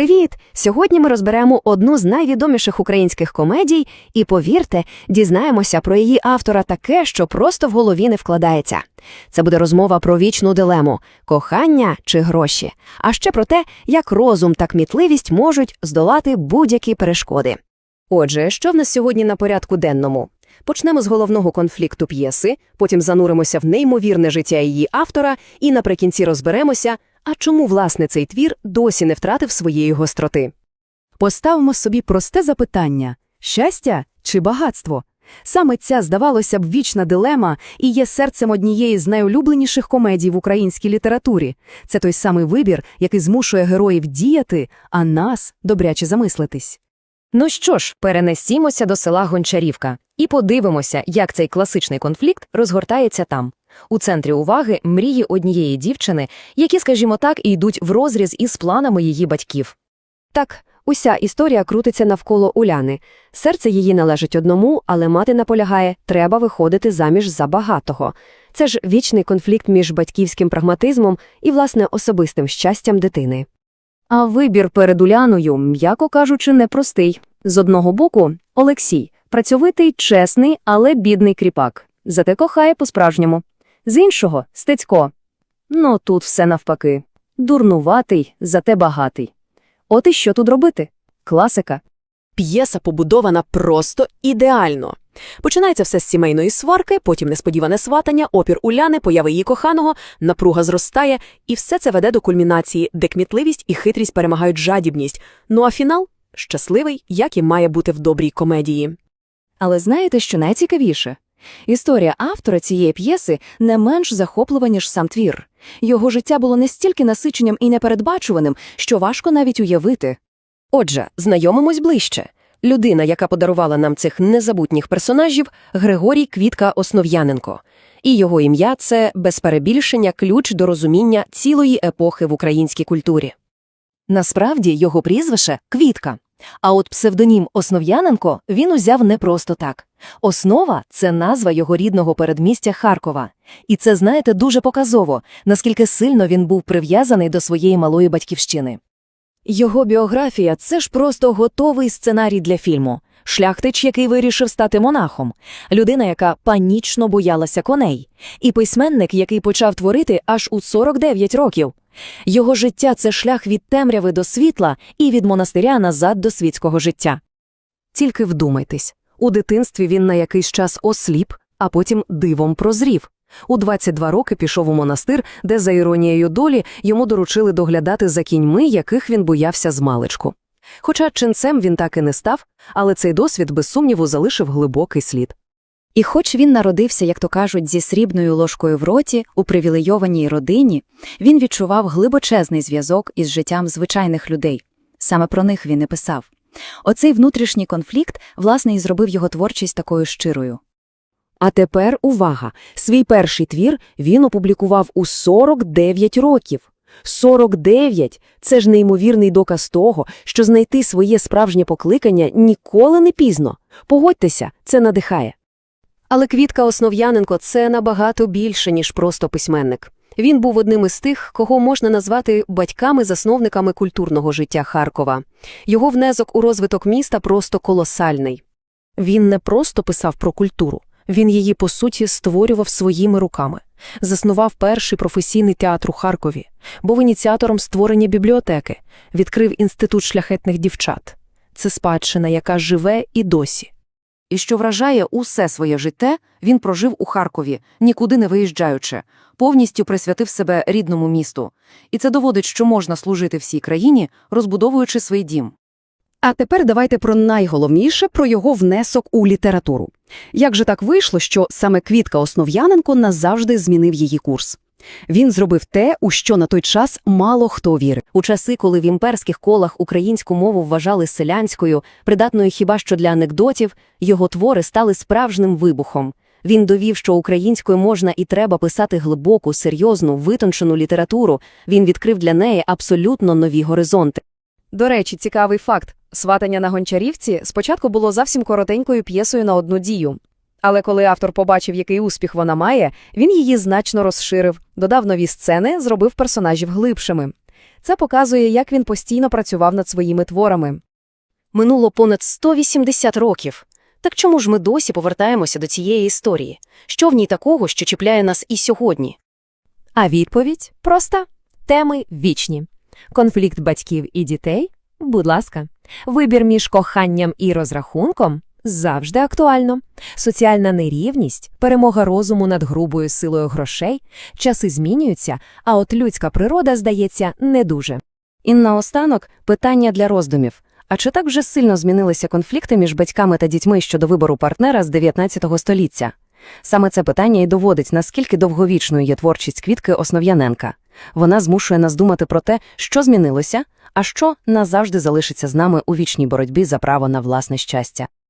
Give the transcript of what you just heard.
Привіт! Сьогодні ми розберемо одну з найвідоміших українських комедій, і повірте, дізнаємося про її автора таке, що просто в голові не вкладається. Це буде розмова про вічну дилему кохання чи гроші, а ще про те, як розум та кмітливість можуть здолати будь-які перешкоди. Отже, що в нас сьогодні на порядку денному? Почнемо з головного конфлікту п'єси, потім зануримося в неймовірне життя її автора, і наприкінці розберемося, а чому, власне, цей твір досі не втратив своєї гостроти. Поставимо собі просте запитання щастя чи багатство? Саме ця, здавалося б, вічна дилема і є серцем однієї з найулюбленіших комедій в українській літературі. Це той самий вибір, який змушує героїв діяти, а нас добряче замислитись. Ну що ж, перенесімося до села Гончарівка і подивимося, як цей класичний конфлікт розгортається там. У центрі уваги мрії однієї дівчини, які, скажімо так, і йдуть в розріз із планами її батьків. Так, уся історія крутиться навколо Уляни. Серце її належить одному, але мати наполягає, треба виходити заміж за багатого. Це ж вічний конфлікт між батьківським прагматизмом і, власне, особистим щастям дитини. А вибір перед Уляною, м'яко кажучи, непростий. З одного боку, Олексій працьовитий, чесний, але бідний кріпак. Зате кохає по-справжньому. З іншого Стецько. Ну, тут все навпаки. Дурнуватий, зате багатий. От і що тут робити? Класика. П'єса побудована просто ідеально. Починається все з сімейної сварки, потім несподіване сватання, опір Уляни, появи її коханого, напруга зростає, і все це веде до кульмінації, де кмітливість і хитрість перемагають жадібність. Ну а фінал щасливий, як і має бути в добрій комедії. Але знаєте, що найцікавіше? Історія автора цієї п'єси не менш захоплива, ніж сам твір. Його життя було настільки насиченням і непередбачуваним, що важко навіть уявити. Отже, знайомимось ближче. Людина, яка подарувала нам цих незабутніх персонажів, Григорій Квітка Основ'яненко. І його ім'я це, без перебільшення, ключ до розуміння цілої епохи в українській культурі. Насправді його прізвище Квітка. А от псевдонім Основ'яненко він узяв не просто так. Основа це назва його рідного передмістя Харкова. І це, знаєте, дуже показово, наскільки сильно він був прив'язаний до своєї малої батьківщини. Його біографія це ж просто готовий сценарій для фільму. Шляхтич, який вирішив стати монахом, людина, яка панічно боялася коней, і письменник, який почав творити аж у 49 років. Його життя це шлях від темряви до світла і від монастиря назад до світського життя. Тільки вдумайтесь, у дитинстві він на якийсь час осліп, а потім дивом прозрів. У 22 роки пішов у монастир, де, за іронією долі, йому доручили доглядати за кіньми, яких він боявся змалечку. Хоча ченцем він так і не став, але цей досвід, без сумніву, залишив глибокий слід. І хоч він народився, як то кажуть, зі срібною ложкою в роті, у привілейованій родині, він відчував глибочезний зв'язок із життям звичайних людей. Саме про них він і писав. Оцей внутрішній конфлікт, власне, і зробив його творчість такою щирою. А тепер увага! Свій перший твір він опублікував у 49 років. 49! Це ж неймовірний доказ того, що знайти своє справжнє покликання ніколи не пізно. Погодьтеся, це надихає. Але Квітка Основ'яненко – це набагато більше, ніж просто письменник. Він був одним із тих, кого можна назвати батьками-засновниками культурного життя Харкова. Його внесок у розвиток міста просто колосальний. Він не просто писав про культуру, він її, по суті, створював своїми руками. Заснував перший професійний театр у Харкові, був ініціатором створення бібліотеки, відкрив інститут шляхетних дівчат. Це спадщина, яка живе і досі. І що вражає усе своє життя, він прожив у Харкові, нікуди не виїжджаючи, повністю присвятив себе рідному місту. І це доводить, що можна служити всій країні, розбудовуючи свій дім. А тепер давайте про найголовніше про його внесок у літературу. Як же так вийшло, що саме Квітка Основ'яненко назавжди змінив її курс? Він зробив те, у що на той час мало хто вірив. У часи, коли в імперських колах українську мову вважали селянською, придатною хіба що для анекдотів, його твори стали справжнім вибухом. Він довів, що українською можна і треба писати глибоку, серйозну, витончену літературу. Він відкрив для неї абсолютно нові горизонти. До речі, цікавий факт. Сватання на Гончарівці спочатку було зовсім коротенькою п'єсою на одну дію. Але коли автор побачив, який успіх вона має, він її значно розширив, додав нові сцени, зробив персонажів глибшими. Це показує, як він постійно працював над своїми творами. Минуло понад 180 років. Так чому ж ми досі повертаємося до цієї історії? Що в ній такого, що чіпляє нас і сьогодні? А відповідь проста. Теми вічні. Конфлікт батьків і дітей? Будь ласка. Вибір між коханням і розрахунком? Завжди актуально. Соціальна нерівність, перемога розуму над грубою силою грошей, часи змінюються, а от людська природа, здається, не дуже. І наостанок питання для роздумів. А чи так вже сильно змінилися конфлікти між батьками та дітьми щодо вибору партнера з 19 століття? Саме це питання і доводить, наскільки довговічною є творчість квітки Основ'яненка. Вона змушує нас думати про те, що змінилося, а що назавжди залишиться з нами у вічній боротьбі за право на власне щастя.